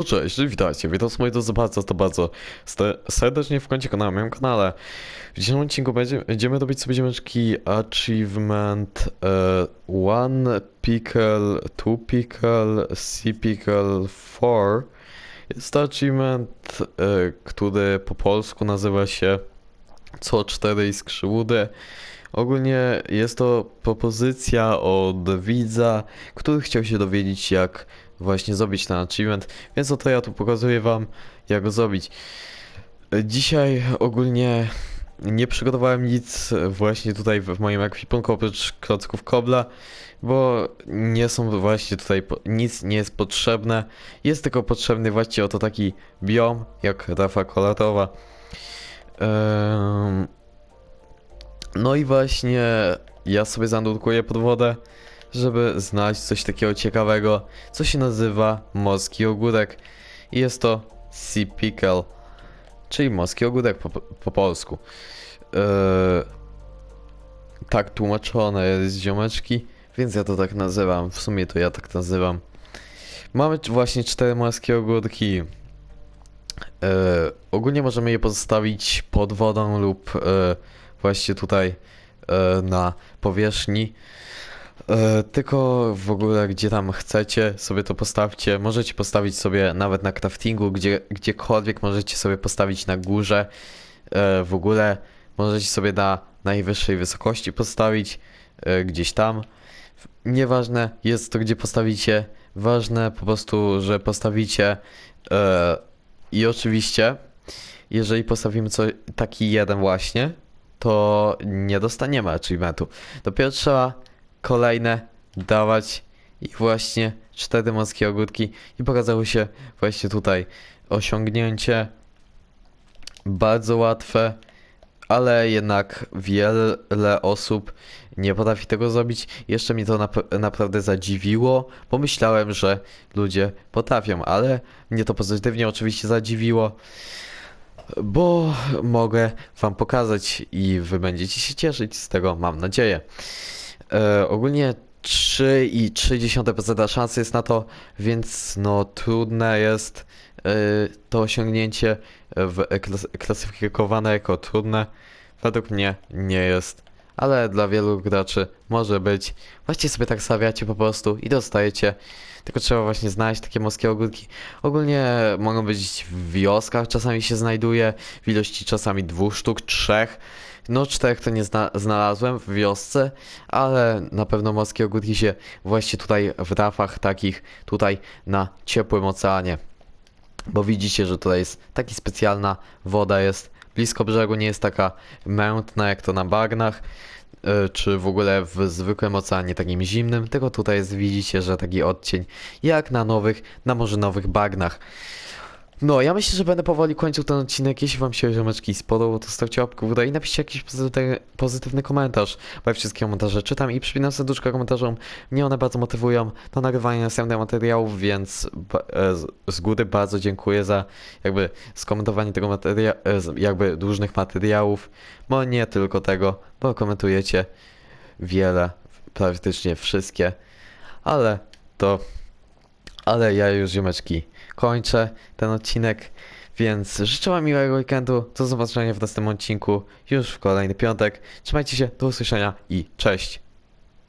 No Cześć, witajcie, witam moi drodzy bardzo, to bardzo serdecznie w kącie na moim kanale. W dzisiejszym odcinku będzie, będziemy robić sobie ziemeczki achievement e, one pickle, two pickle, three pickle, four. Jest to achievement, e, który po polsku nazywa się co cztery łudy. Ogólnie jest to propozycja od widza, który chciał się dowiedzieć jak właśnie zrobić ten achievement, więc oto ja tu pokazuję wam jak go zrobić. Dzisiaj ogólnie nie przygotowałem nic właśnie tutaj w moim ekwipunku oprócz klocków kobla, bo nie są właśnie tutaj, nic nie jest potrzebne. Jest tylko potrzebny właśnie oto taki biom jak rafa kolorowa. Em, no i właśnie ja sobie zanurkuję pod wodę, żeby znaleźć coś takiego ciekawego, co się nazywa morski ogórek. I jest to sea pickle, czyli morski ogórek po, po polsku. Eee, tak tłumaczone jest ziomeczki, więc ja to tak nazywam. W sumie to ja tak nazywam. Mamy właśnie cztery morskie ogórki. Eee, ogólnie możemy je pozostawić pod wodą lub e, właśnie tutaj e, na powierzchni. E, tylko w ogóle gdzie tam chcecie sobie to postawcie. Możecie postawić sobie nawet na craftingu, gdzie, gdziekolwiek możecie sobie postawić na górze. E, w ogóle możecie sobie na najwyższej wysokości postawić e, gdzieś tam. Nieważne jest to gdzie postawicie. Ważne po prostu, że postawicie e, i oczywiście jeżeli postawimy co, taki jeden właśnie, to nie dostaniemy achievementu. Dopiero trzeba kolejne dawać i właśnie cztery morskie ogórki i pokazało się właśnie tutaj osiągnięcie bardzo łatwe, ale jednak wiele osób nie potrafi tego zrobić. Jeszcze mnie to nap- naprawdę zadziwiło, bo myślałem, że ludzie potrafią, ale mnie to pozytywnie oczywiście zadziwiło bo mogę wam pokazać i wy będziecie się cieszyć z tego, mam nadzieję. E, ogólnie 3,3% szansy jest na to, więc no trudne jest e, to osiągnięcie w, klas, klasyfikowane jako trudne. Według mnie nie jest, ale dla wielu graczy może być. Właściwie sobie tak stawiacie po prostu i dostajecie. Tylko trzeba właśnie znaleźć takie morskie ogórki. Ogólnie mogą być w wioskach, czasami się znajduje, w ilości czasami dwóch sztuk, trzech. No czterech to nie zna znalazłem w wiosce, ale na pewno morskie ogórki się właśnie tutaj w rafach takich, tutaj na ciepłym oceanie. Bo widzicie, że tutaj jest taka specjalna woda jest blisko brzegu, nie jest taka mętna jak to na bagnach e, czy w ogóle w zwykłym oceanie takim zimnym, tylko tutaj jest, widzicie, że taki odcień jak na nowych, na morzynowych bagnach. No, ja myślę, że będę powoli kończył ten odcinek. Jeśli wam się ziomeczki spodobał, to stawcie łapkę w i napiszcie jakiś pozytywny, komentarz, bo ja wszystkie komentarze czytam i przypinam serduszko komentarzom. Mnie one bardzo motywują do nagrywania następnych materiałów, więc e, z- góry bardzo dziękuję za jakby skomentowanie tego materiału, jakby różnych materiałów, bo nie tylko tego, bo komentujecie wiele, praktycznie wszystkie, ale to ale ja już ziomeczki kończę ten odcinek, więc życzę wam miłego weekendu, do zobaczenia w następnym odcinku już w kolejny piątek. Trzymajcie się, do usłyszenia i cześć!